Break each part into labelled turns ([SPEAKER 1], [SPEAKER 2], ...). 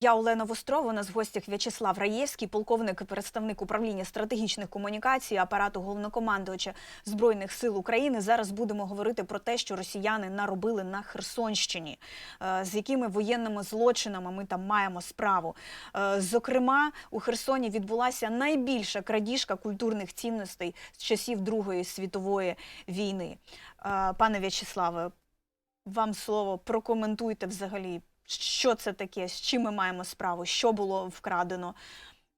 [SPEAKER 1] Я Олена Вострова. У нас в гостях В'ячеслав Раєвський, полковник і представник управління стратегічних комунікацій апарату головнокомандувача збройних сил України. Зараз будемо говорити про те, що росіяни наробили на Херсонщині, е, з якими воєнними злочинами ми там маємо справу. Е, Зокрема, у Херсоні відбулася найбільша крадіжка культурних цінностей з часів Другої світової війни. Е, Пане В'ячеславе, вам слово прокоментуйте взагалі, що це таке, з чим ми маємо справу, що було вкрадено,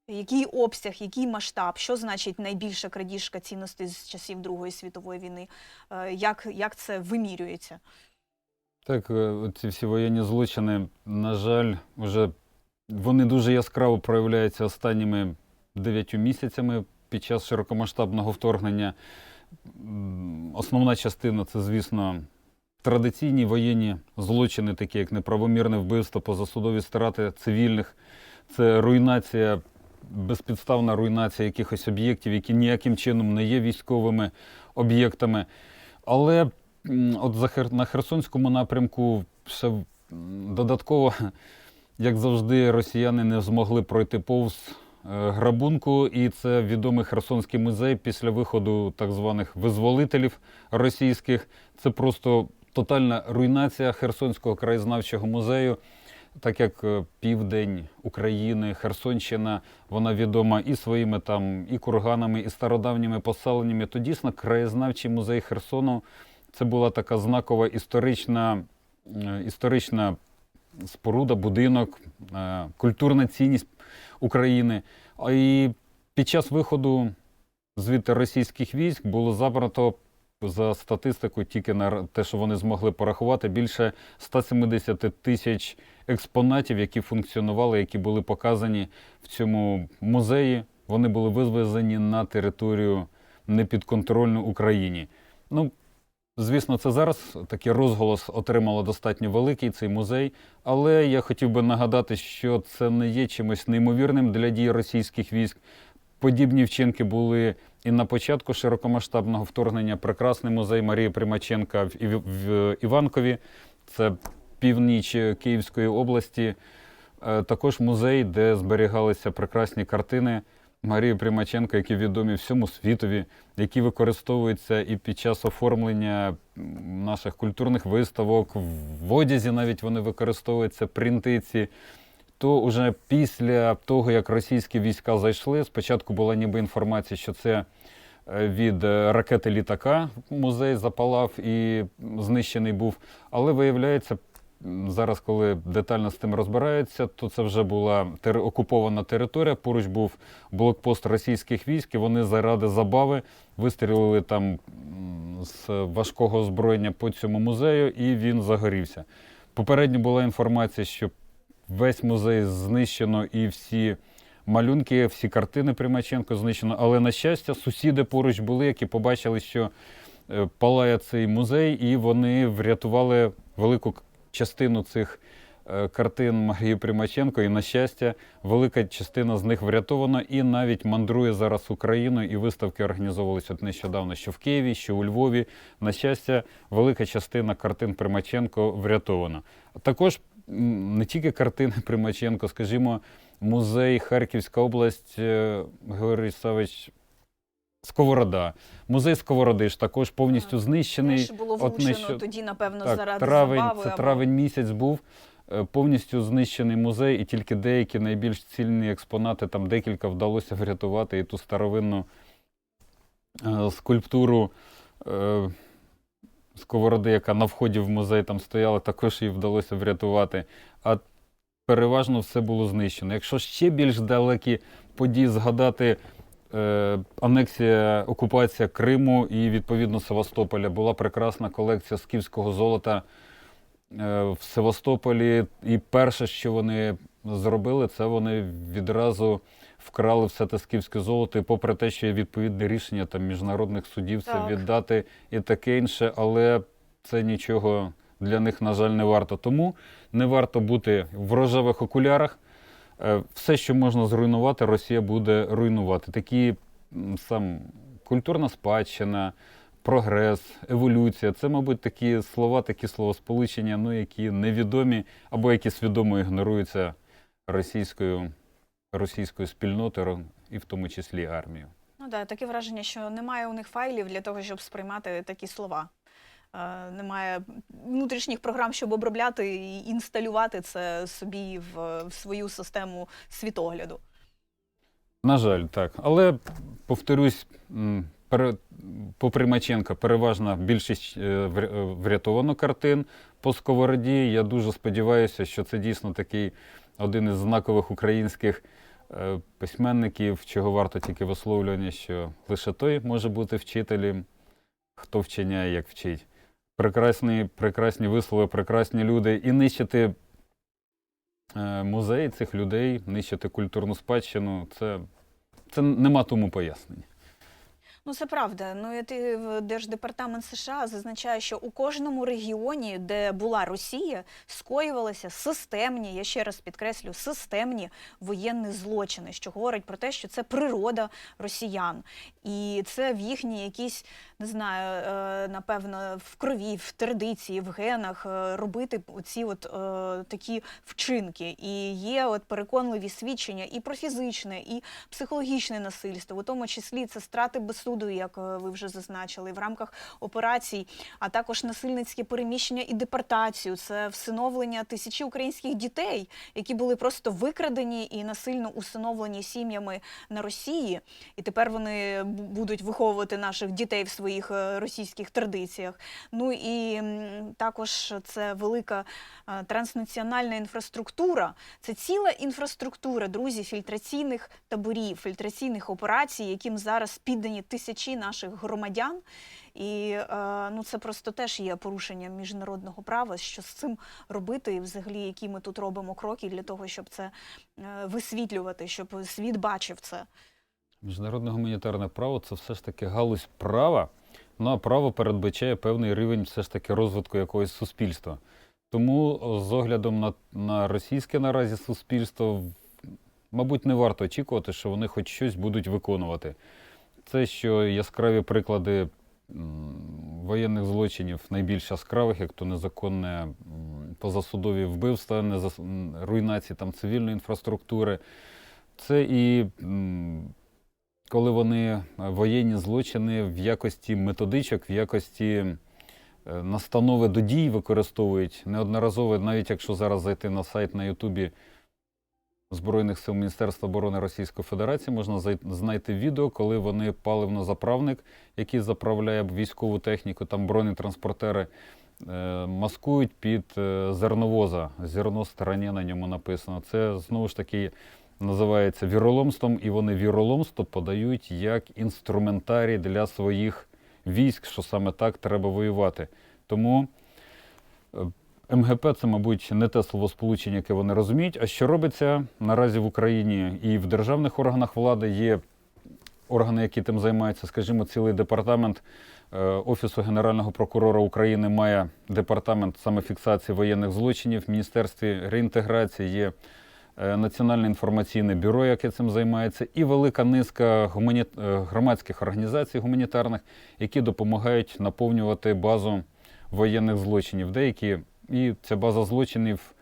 [SPEAKER 1] який обсяг, який масштаб, що значить найбільша крадіжка цінностей з часів Другої світової війни, Е, як, як це вимірюється?
[SPEAKER 2] Так, е, ці всі воєнні злочини, на жаль, вже вони дуже яскраво проявляються останніми дев'ятью місяцями під час широкомасштабного вторгнення. Основна частина це, звісно, традиційні воєнні злочини, такі як неправомірне вбивство, позасудові страти цивільних, це руйнація, безпідставна руйнація якихось об'єктів, які ніяким чином не є військовими об'єктами. Але от на Херсонському напрямку ще додатково, як завжди, росіяни не змогли пройти повз е, грабунку, і це відомий Херсонський музей після виходу так званих визволителів російських. Це просто тотальна руйнація Херсонського краєзнавчого музею. Так як е, південь України, Херсонщина, вона відома і своїми там і курганами, і стародавніми поселеннями, то дійсно краєзнавчий музей Херсону це була така знакова історична, е, історична споруда, будинок, е, культурна цінність України. І під час виходу звідти російських військ було забрато за статистику, тільки на те, що вони змогли порахувати, більше 170 тисяч експонатів, які функціонували, які були показані в цьому музеї. Вони були вивезені на територію непідконтрольну Україні. Ну, звісно, це зараз такий розголос отримало достатньо великий цей музей. Але я хотів би нагадати, що це не є чимось неймовірним для дій російських військ. Подібні вчинки були і на початку широкомасштабного вторгнення. Прекрасний музей Марії Примаченка в, Ів- в Іванкові, це північ Київської області. Е, Також музей, де зберігалися прекрасні картини Марії Примаченко, які відомі всьому світові, які використовуються і під час оформлення наших культурних виставок, в одязі навіть вони використовуються, принтиці. То уже після того, як російські війська зайшли, спочатку була ніби інформація, що це е, від е, ракети літака музей запалав і знищений був. Але виявляється, зараз, коли детально з тим розбираються, то це вже була тери- окупована територія. Поруч був блокпост російських військ, і вони заради забави вистрілили там з важкого озброєння по цьому музею, і він загорівся. Попередньо була інформація, що весь музей знищено і всі малюнки, всі картини Примаченко знищено. Але, на щастя, сусіди поруч були, які побачили, що е, палає цей музей, і вони врятували велику частину цих е, картин Марії Примаченко. І, на щастя, велика частина з них врятована і навіть мандрує зараз Україною, і виставки організовувалися нещодавно, що в Києві, що у Львові. На щастя, велика частина картин Примаченко врятована. Також не тільки картини Примаченко, скажімо, музей Харківська область, е, Георгій Савич. Сковорода. Музей Сковороди ж також повністю знищений.
[SPEAKER 1] Теж було влучено
[SPEAKER 2] нещо-
[SPEAKER 1] тоді, напевно,
[SPEAKER 2] Так,
[SPEAKER 1] заради
[SPEAKER 2] травень,
[SPEAKER 1] забави.
[SPEAKER 2] це
[SPEAKER 1] або-
[SPEAKER 2] травень місяць був. е, Повністю знищений музей, і тільки деякі найбільш цільні експонати, там декілька вдалося врятувати, і ту старовинну е, скульптуру сковороди, яка на вході в музей там стояла, також її вдалося врятувати. А переважно все було знищено. Якщо ще більш далекі події згадати, е, анексія, окупація Криму і відповідно Севастополя була прекрасна колекція скіфського золота е, в Севастополі. І перше, що вони зробили, це вони відразу вкрали все те скіфське золото, і попри те, що є відповідне рішення там міжнародних судів, це
[SPEAKER 1] Так.
[SPEAKER 2] віддати і таке інше, але це нічого для них, на жаль, не варто. Тому не варто бути в рожевих окулярах. Е, Все, що можна зруйнувати, Росія буде руйнувати. Такі м, сам культурна спадщина, прогрес, еволюція це, мабуть, такі слова, такі словосполучення, ну, які невідомі або які свідомо ігноруються російською, російською спільнотою, і в тому числі армією.
[SPEAKER 1] Ну да, таке враження, що немає у них файлів для того, щоб сприймати такі слова. Е, Немає внутрішніх програм, щоб обробляти і інсталювати це собі в, в свою систему світогляду.
[SPEAKER 2] На жаль, так. Але повторюсь, по Примаченка переважна більшість е, е, врятовано картин по сковороді. Я дуже сподіваюся, що це дійсно такий один із знакових українських е, письменників, чого варто тільки висловлювання, що лише той може бути вчителем, хто вчиняє, як вчить. Прекрасні, прекрасні вислови, прекрасні люди. І нищити е, музей цих людей, нищити культурну спадщину, це, це нема тому пояснення.
[SPEAKER 1] Ну, це правда. Ну, і ти в Держдепартамент США зазначає, що у кожному регіоні, де була Росія, скоювалися системні, я ще раз підкреслю, системні воєнні злочини, що говорить про те, що це природа росіян. І це в їхній якісь, не знаю, е, напевно, в крові, в традиції, в генах е, робити оці от е, такі вчинки. І є от переконливі свідчення і про фізичне, і психологічне насильство, у тому числі це страти без суду, як е, ви вже зазначили, в рамках операцій, а також насильницьке переміщення і депортацію. Це всиновлення тисячі українських дітей, які були просто викрадені і насильно усиновлені сім'ями на Росії. І тепер вони будуть виховувати наших дітей в своїх е, російських традиціях. Ну і також це велика е, транснаціональна інфраструктура. Це ціла інфраструктура, друзі, фільтраційних таборів, фільтраційних операцій, яким зараз піддані тисячі наших громадян. І е, ну, це просто теж є порушенням міжнародного права. Що з цим робити, і взагалі, які ми тут робимо кроки для того, щоб це е, висвітлювати, щоб світ бачив це.
[SPEAKER 2] Міжнародне гуманітарне право це все ж таки галузь права. Ну а право передбачає певний рівень все ж таки розвитку якогось суспільства. Тому з оглядом на, на російське наразі суспільство, мабуть, не варто очікувати, що вони хоч щось будуть виконувати. Це що яскраві приклади воєнних злочинів, найбільш яскравих, як то незаконне позасудові вбивства, незас... руйнації там цивільної інфраструктури. Це і коли вони е, воєнні злочини в якості методичок, в якості е, настанови до дій використовують неодноразово, навіть якщо зараз зайти на сайт на Ютубі Збройних сил Міністерства оборони Російської Федерації, можна знайти відео, коли вони паливно-заправник, який заправляє військову техніку, там бронетранспортери, е, маскують під е, зерновоза. Зерно стороні на ньому написано. Це знову ж таки називається віроломством, і вони віроломство подають як інструментарій для своїх військ, що саме так треба воювати. Тому е, МГП це, мабуть, не те словосполучення, яке вони розуміють. А що робиться наразі в Україні і в державних органах влади є органи, які тим займаються, скажімо, цілий департамент е, Офісу Генерального прокурора України має департамент саме фіксації воєнних злочинів. В Міністерстві реінтеграції є е, Національне інформаційне бюро, яке цим займається, і велика низка гумані... е, громадських організацій гуманітарних, які допомагають наповнювати базу воєнних злочинів. Деякі і ця база злочинів.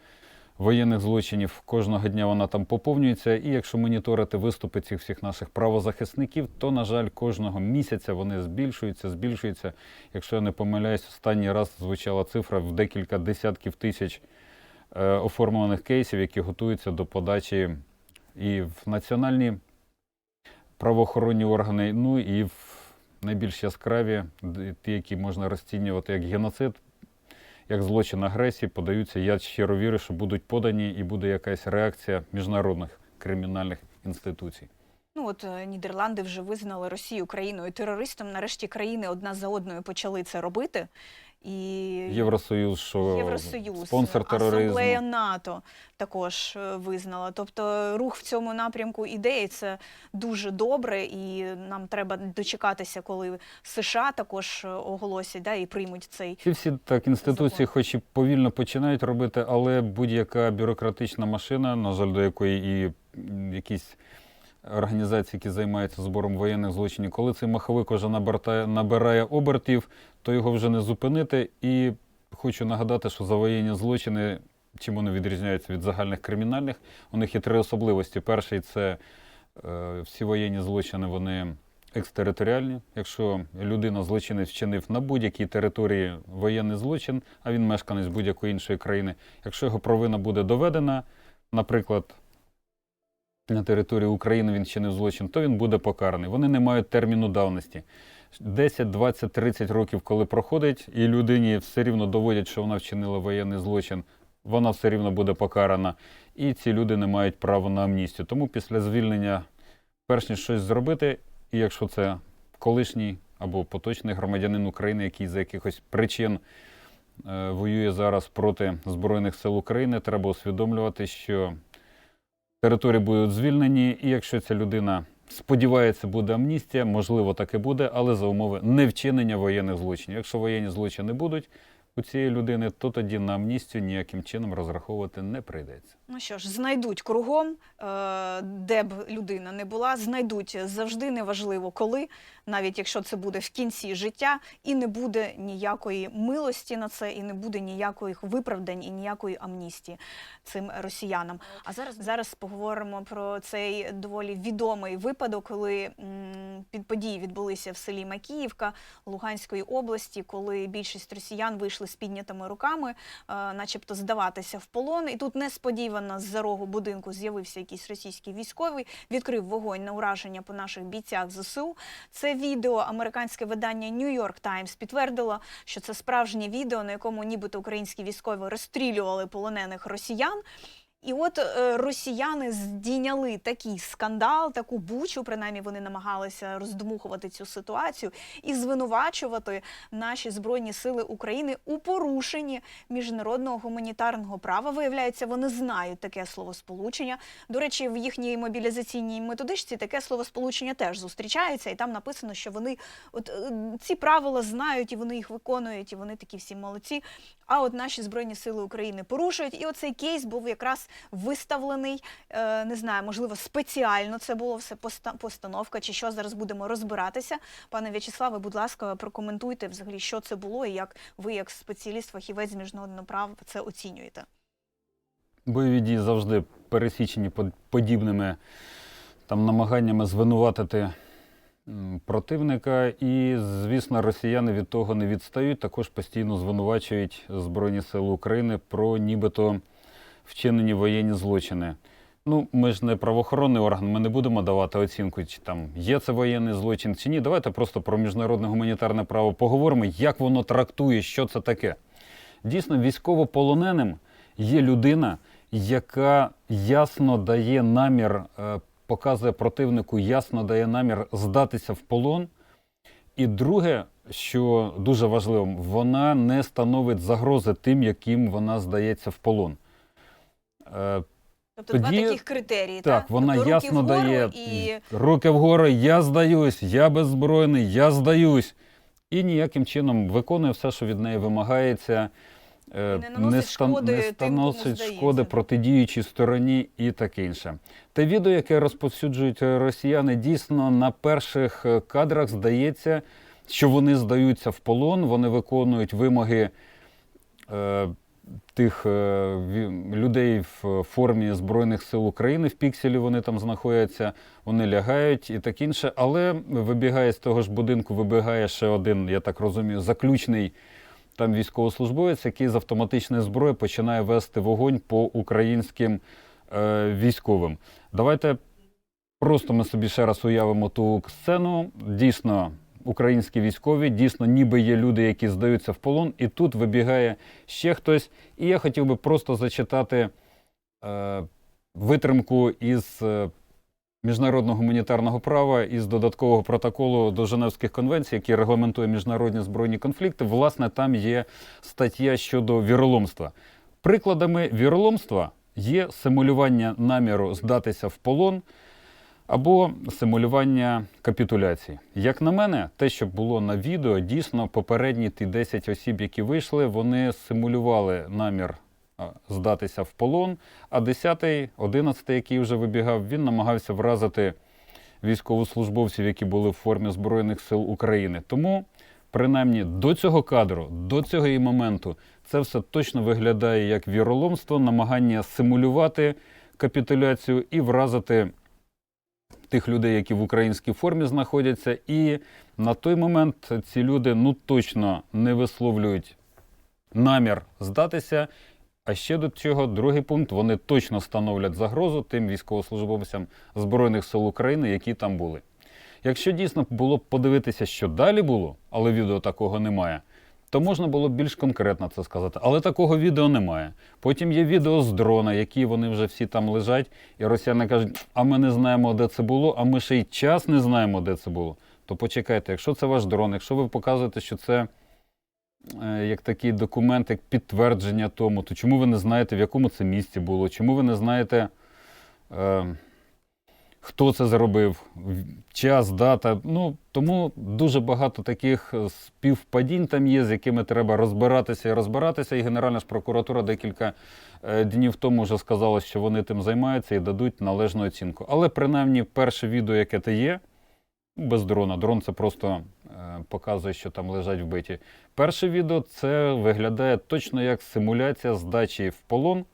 [SPEAKER 2] Воєнних злочинів кожного дня вона там поповнюється, і якщо моніторити виступи цих всіх наших правозахисників, то, на жаль, кожного місяця вони збільшуються, збільшуються. Якщо я не помиляюсь, останній раз звучала цифра в декілька десятків тисяч е, оформлених кейсів, які готуються до подачі і в національні правоохоронні органи, ну і в найбільш яскраві, ті, які можна розцінювати як геноцид, як злочин агресії, подаються. Я щиро вірю, що будуть подані і буде якась реакція міжнародних кримінальних інституцій.
[SPEAKER 1] Ну от е, Нідерланди вже визнали Росію країною терористом. Нарешті країни одна за одною почали це робити. І
[SPEAKER 2] Євросоюз, що
[SPEAKER 1] Євросоюз,
[SPEAKER 2] спонсор тероризму.
[SPEAKER 1] Асамблея НАТО також е, визнала. Тобто рух в цьому напрямку іде, і це дуже добре. І нам треба дочекатися, коли США також е, оголосять да, і приймуть цей.
[SPEAKER 2] Ці всі так інституції,
[SPEAKER 1] Закон.
[SPEAKER 2] хоч і повільно починають робити, але будь-яка бюрократична машина, на жаль, до якої і якісь організації, які займаються збором воєнних злочинів, коли цей маховик вже набирає, набирає обертів, то його вже не зупинити. І хочу нагадати, що за воєнні злочини чим вони відрізняються від загальних кримінальних. У них є три особливості. Перший це е, всі воєнні злочини, вони екстериторіальні. Якщо людина злочинець вчинив на будь-якій території воєнний злочин, а він мешканець будь-якої іншої країни, якщо його провина буде доведена, наприклад, на території України він вчинив злочин, то він буде покараний. Вони не мають терміну давності. 10, 20, 30 років, коли проходить, і людині все рівно доводять, що вона вчинила воєнний злочин, вона все рівно буде покарана. І ці люди не мають права на амністію. Тому після звільнення, перш ніж щось зробити, і якщо це колишній або поточний громадянин України, який за якихось причин е, воює зараз проти Збройних сил України, треба усвідомлювати, що території будуть звільнені, і якщо ця людина сподівається, буде амністія, можливо, так і буде, але за умови невчинення воєнних злочинів. Якщо воєнні злочини будуть у цієї людини, то тоді на амністію ніяким чином розраховувати не прийдеться.
[SPEAKER 1] Ну що ж, знайдуть кругом, е, де б людина не була, знайдуть завжди неважливо коли, навіть якщо це буде в кінці життя, і не буде ніякої милості на це, і не буде ніяких виправдань і ніякої амністії цим росіянам. А зараз зараз поговоримо про цей доволі відомий випадок, коли м, під події відбулися в селі Макіївка Луганської області, коли більшість росіян вийшли з піднятими руками, е, начебто здаватися в полон. І тут несподівано з-за рогу будинку з'явився якийсь російський військовий, відкрив вогонь на ураження по наших бійцях ЗСУ. Це відео американське видання New York Times підтвердило, що це справжнє відео, на якому нібито українські військові розстрілювали полонених росіян. І от е, росіяни здійняли такий скандал, таку бучу, принаймні вони намагалися роздмухувати цю ситуацію і звинувачувати наші збройні сили України у порушенні міжнародного гуманітарного права. Виявляється, вони знають таке словосполучення. До речі, в їхній мобілізаційній методичці таке словосполучення теж зустрічається, і там написано, що вони от е, ці правила знають і вони їх виконують, і вони такі всі молодці. А от наші збройні сили України порушують. І оцей кейс був якраз виставлений. Е, не знаю, можливо, спеціально це було все поста- постановка, чи що зараз будемо розбиратися. Пане В'ячеславе, будь ласка, прокоментуйте взагалі, що це було, і як ви, як спеціаліст, фахівець міжнародного права, це оцінюєте.
[SPEAKER 2] Бойові дії завжди пересічені под- подібними там, намаганнями звинуватити противника. І, звісно, росіяни від того не відстають, також постійно звинувачують Збройні Сили України про нібито вчинені воєнні злочини. Ну, ми ж не правоохоронний орган, ми не будемо давати оцінку, чи там є це воєнний злочин чи ні. Давайте просто про міжнародне гуманітарне право поговоримо, як воно трактує, що це таке. Дійсно, військовополоненим є людина, яка ясно дає намір, е, показує противнику, ясно дає намір здатися в полон. І друге, що дуже важливо, вона не становить загрози тим, яким вона здається в полон.
[SPEAKER 1] Тобто два таких критерії.
[SPEAKER 2] так,
[SPEAKER 1] та?
[SPEAKER 2] вона
[SPEAKER 1] тобто,
[SPEAKER 2] ясно дає
[SPEAKER 1] і
[SPEAKER 2] руки вгору, я здаюсь, я беззбройний, я здаюсь. І ніяким чином виконує все, що від неї вимагається. е,
[SPEAKER 1] І не наносить шкоди
[SPEAKER 2] не станосить шкоди протидіючій стороні і таке інше. Те відео, яке розповсюджують росіяни, дійсно на перших е, кадрах здається, що вони здаються в полон, вони виконують вимоги е, тих е, людей в формі Збройних сил України в пікселі вони там знаходяться, вони лягають і так інше. Але вибігає з того ж будинку, вибігає ще один, я так розумію, заключний там військовослужбовець, який з автоматичної зброї починає вести вогонь по українським е, військовим. Давайте просто ми собі ще раз уявимо ту сцену. Дійсно, українські військові, дійсно, ніби є люди, які здаються в полон, і тут вибігає ще хтось. І я хотів би просто зачитати е, витримку із е, міжнародного гуманітарного права із додаткового протоколу до Женевських конвенцій, який регламентує міжнародні збройні конфлікти. Власне, там є стаття щодо віроломства. Прикладами віроломства є симулювання наміру здатися в полон або симулювання капітуляції. Як на мене, те, що було на відео, дійсно попередні ті 10 осіб, які вийшли, вони симулювали намір здатися в полон. А 10-й, 11-й, який вже вибігав, він намагався вразити військовослужбовців, які були в формі Збройних сил України. Тому принаймні до цього кадру, до цього і моменту, це все точно виглядає як віроломство, намагання симулювати капітуляцію і вразити тих людей, які в українській формі знаходяться. І на той момент ці люди ну точно не висловлюють намір здатися. А ще до цього, другий пункт, вони точно становлять загрозу тим військовослужбовцям Збройних сил України, які там були. Якщо дійсно було б подивитися, що далі було, але відео такого немає, то можна було б більш конкретно це сказати. Але такого відео немає. Потім є відео з дрона, які вони вже всі там лежать, і росіяни кажуть, а ми не знаємо, де це було, а ми ще й час не знаємо, де це було. То почекайте, якщо це ваш дрон, якщо ви показуєте, що це е, як такий документ, як підтвердження тому, то чому ви не знаєте, в якому це місці було? Чому ви не знаєте, е, хто це зробив, час, дата? Ну, тому дуже багато таких співпадінь там є, з якими треба розбиратися і розбиратися. І Генеральна ж прокуратура декілька е, днів тому вже сказала, що вони тим займаються і дадуть належну оцінку. Але принаймні перше відео, яке те є, без дрона. Дрон це просто е, показує, що там лежать вбиті. Перше відео це виглядає точно як симуляція здачі в полон,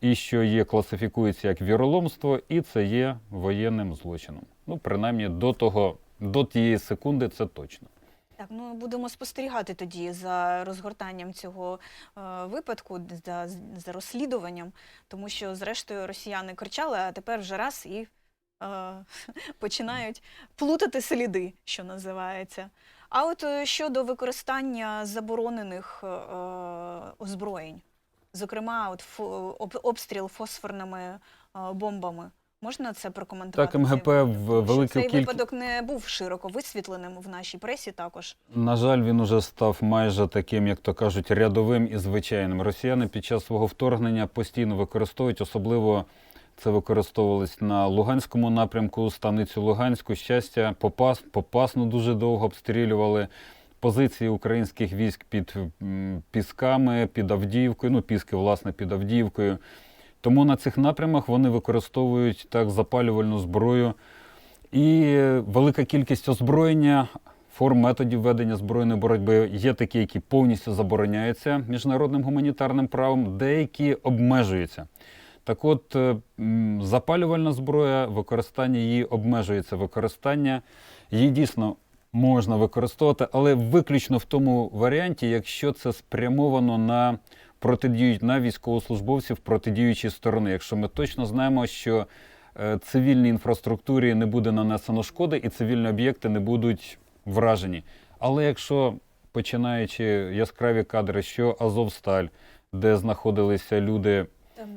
[SPEAKER 2] і що є класифікується як віроломство, і це є воєнним злочином. Ну, принаймні до того, до тієї секунди, це точно.
[SPEAKER 1] Так, ну будемо спостерігати тоді за розгортанням цього е, випадку, за, за розслідуванням, тому що, зрештою, росіяни кричали, а тепер вже раз і е, починають плутати сліди, що називається. А от е, щодо використання заборонених е, озброєнь, зокрема, от обстріл фосфорними е, бомбами. Можна це прокоментувати?
[SPEAKER 2] Так, МГП в? Велику
[SPEAKER 1] Цей
[SPEAKER 2] кількість-
[SPEAKER 1] випадок не був широко висвітленим в нашій пресі також.
[SPEAKER 2] На жаль, він уже став майже таким, як то кажуть, рядовим і звичайним. Росіяни під час свого вторгнення постійно використовують, особливо це використовувалось на Луганському напрямку, станицю Луганську, щастя, Попас, Попасну дуже довго обстрілювали. Позиції українських військ під Пісками, під Авдіївкою, ну, Піски, власне, під Авдіївкою. Тому на цих напрямах вони використовують так запалювальну зброю. І велика кількість озброєння, форм методів ведення збройної боротьби є такі, які повністю забороняються міжнародним гуманітарним правом, деякі обмежуються. Так от, е, запалювальна зброя, використання її обмежується. Використання її дійсно можна використовувати, але виключно в тому варіанті, якщо це спрямовано на протидію на військовослужбовців протидіючої сторони. Якщо ми точно знаємо, що е, цивільній інфраструктурі не буде нанесено шкоди і цивільні об'єкти не будуть вражені. Але якщо починаючи яскраві кадри, що Азовсталь, де знаходилися люди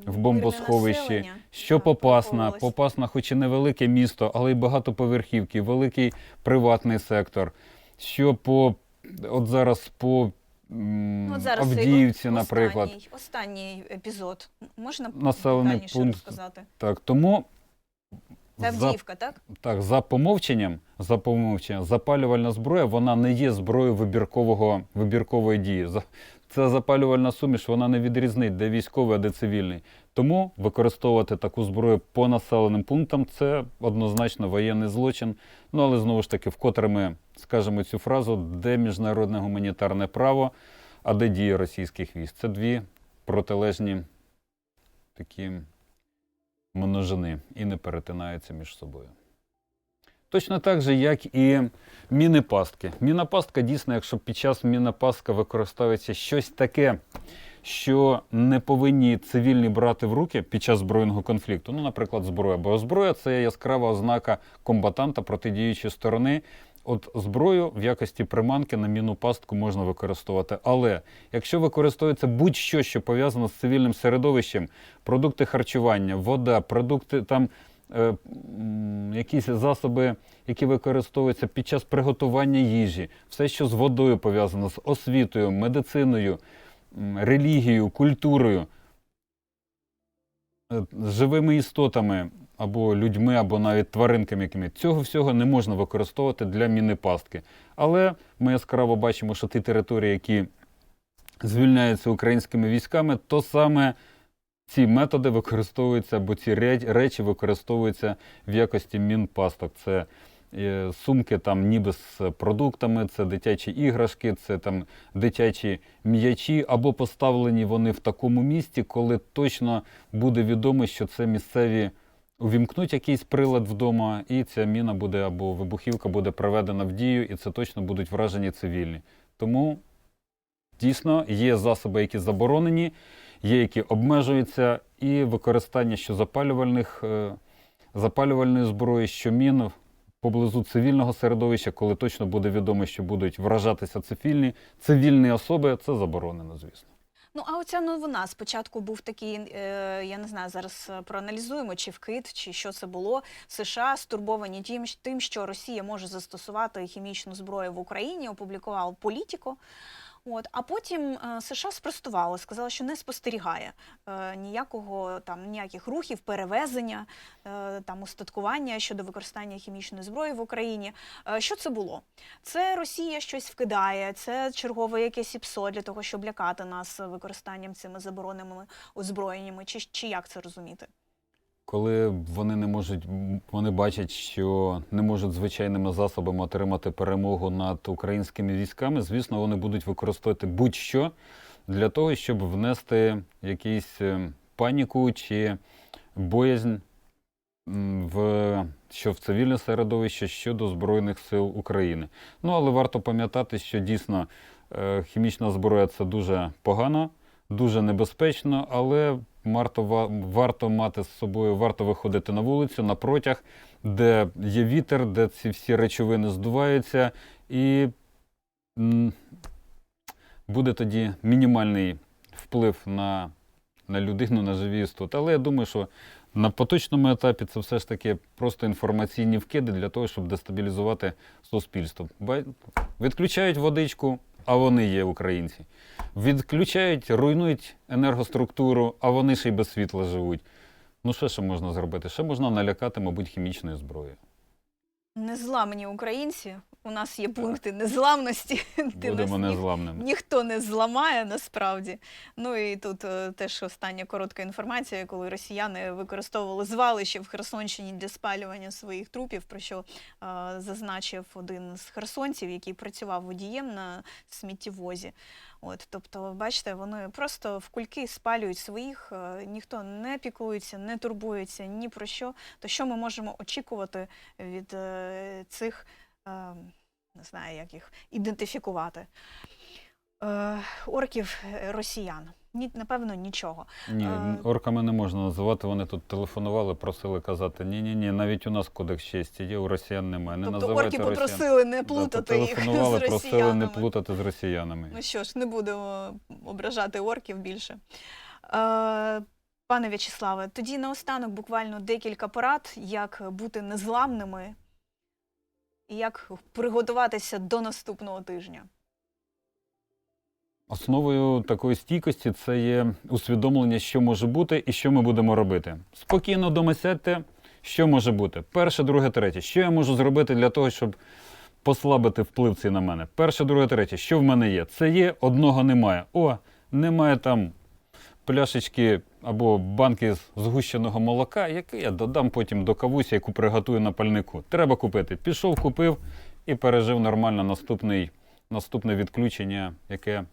[SPEAKER 2] в бомбосховищі, що Попасна. Попасна, хоч і невелике місто, але й багатоповерхівки, великий приватний сектор. Що по от зараз по
[SPEAKER 1] Ну, от зараз
[SPEAKER 2] Авдіївці, наприклад,
[SPEAKER 1] Останній, останній епізод. Можна
[SPEAKER 2] Населений пункт.
[SPEAKER 1] розказати?
[SPEAKER 2] так тому
[SPEAKER 1] Це
[SPEAKER 2] за,
[SPEAKER 1] так?
[SPEAKER 2] так, за помовченням, за помовченням, запалювальна зброя вона не є зброєю вибіркового вибіркової дії. За- Це запалювальна суміш, вона не відрізнить, де військовий, а де цивільний. Тому використовувати таку зброю по населеним пунктам це однозначно воєнний злочин. Ну але знову ж таки, вкотре ми скажемо цю фразу, де міжнародне гуманітарне право, а де дії російських військ. Це дві протилежні такі множини і не перетинаються між собою. Точно так же, як і міни-пастки. Міна-пастка дійсно, якщо під час міна-пастка використовується щось таке, що не повинні цивільні брати в руки під час збройного конфлікту, ну, наприклад, зброя. Бо зброя це яскрава ознака комбатанта протидіючої сторони. От зброю в якості приманки на міну пастку можна використовувати. Але якщо використовується будь-що, що пов'язано з цивільним середовищем, продукти харчування, вода, продукти там. Е, Якісь засоби, які використовуються під час приготування їжі, все, що з водою пов'язано, з освітою, медициною, релігією, культурою, е, з живими істотами або людьми, або навіть тваринками якими. Цього всього не можна використовувати для міни-пастки. Але ми яскраво бачимо, що ті території, які звільняються українськими військами, то саме ці методи використовуються, або ці речі використовуються в якості мінпасток. Це е, сумки там ніби з продуктами, це дитячі іграшки, це там дитячі м'ячі, або поставлені вони в такому місці, коли точно буде відомо, що це місцеві увімкнуть якийсь прилад вдома, і ця міна буде або вибухівка буде приведена в дію, і це точно будуть вражені цивільні. Тому дійсно є засоби, які заборонені, є які обмежуються, і використання що запалювальних, е, запалювальної зброї, що мін поблизу цивільного середовища, коли точно буде відомо, що будуть вражатися цивільні, цивільні особи, це заборонено, звісно.
[SPEAKER 1] Ну, а оця новина спочатку був такий, е, я не знаю, зараз е, проаналізуємо, чи вкид, чи що це було. США стурбовані тим, тим, що Росія може застосувати хімічну зброю в Україні, опублікував політико. От, а потім е, США спростували, сказали, що не спостерігає е, ніякого там ніяких рухів, перевезення, е, там устаткування щодо використання хімічної зброї в Україні. Що це було? Це Росія щось вкидає, це чергове якесь ІПСО для того, щоб лякати нас використанням цими забороненими озброєннями, чи, чи як це розуміти?
[SPEAKER 2] Коли вони не можуть, вони бачать, що не можуть звичайними засобами отримати перемогу над українськими військами, звісно, вони будуть використовувати будь-що для того, щоб внести якийсь е, паніку чи боязнь в що в цивільне середовище щодо Збройних сил України. Ну але варто пам'ятати, що дійсно е, хімічна зброя це дуже погано, дуже небезпечно, але варто, варто мати з собою, варто виходити на вулицю, на протяг, де є вітер, де ці всі речовини здуваються, і буде тоді мінімальний вплив на, на людину, на живі істоти. Але я думаю, що на поточному етапі це все ж таки просто інформаційні вкиди для того, щоб дестабілізувати суспільство. Відключають водичку, а вони є українці. Відключають, руйнують енергоструктуру, а вони ще й без світла живуть. Ну, що ще можна зробити? Ще можна налякати, мабуть, хімічною зброєю.
[SPEAKER 1] Незламні українці. У нас є пункти незламності. Ти нас
[SPEAKER 2] Будемо незламними.
[SPEAKER 1] ніхто не зламає насправді. Ну і тут е, теж остання коротка інформація, коли росіяни використовували звалище в Херсонщині для спалювання своїх трупів, про що е, зазначив один з херсонців, який працював водієм на сміттєвозі. От, тобто, бачите, вони просто в кульки спалюють своїх, е, ніхто не піклується, не турбується ні про що. То що ми можемо очікувати від е, цих, не знаю, як їх ідентифікувати, е, орків е, росіян? Ні, напевно, нічого.
[SPEAKER 2] Ні,
[SPEAKER 1] Е,
[SPEAKER 2] орками не можна називати. Вони тут телефонували, просили казати: ні, ні, ні, навіть у нас кодекс честі є, у росіян немає. Не
[SPEAKER 1] тобто орки
[SPEAKER 2] росіян.
[SPEAKER 1] попросили не
[SPEAKER 2] Да,
[SPEAKER 1] плутати їх
[SPEAKER 2] телефонували,
[SPEAKER 1] з
[SPEAKER 2] просили не плутати з росіянами.
[SPEAKER 1] Ну що ж, не будемо ображати орків більше. Е, пане В'ячеславе, тоді наостанок буквально декілька порад, як бути незламними і як приготуватися до наступного тижня.
[SPEAKER 2] Основою такої стійкості це є усвідомлення, що може бути і що ми будемо робити. Спокійно вдома сядьте, що може бути. Перше, друге, третє. Що я можу зробити для того, щоб послабити вплив цей на мене? Перше, друге, третє. Що в мене є? Це є, одного немає. О, немає там пляшечки або банки згущеного молока, яке я додам потім до кавусі, яку приготую на пальнику. Треба купити. Пішов, купив і пережив нормально наступний, наступне відключення, яке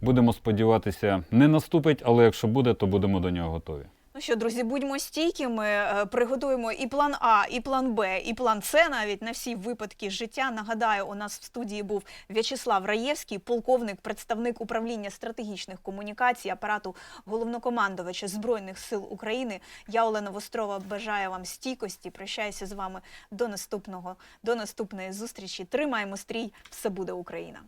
[SPEAKER 2] будемо сподіватися, не наступить, але якщо буде, то будемо до нього готові.
[SPEAKER 1] Ну що, друзі, будьмо стійкими, е, приготуємо і план А, і план Б, і план С навіть на всі випадки життя. Нагадаю, у нас в студії був В'ячеслав Раєвський, полковник, представник управління стратегічних комунікацій апарату головнокомандувача Збройних сил України. Я Олена Вострова бажаю вам стійкості. Прощаюся з вами до наступного, до наступної зустрічі. Тримаємо стрій, все буде Україна.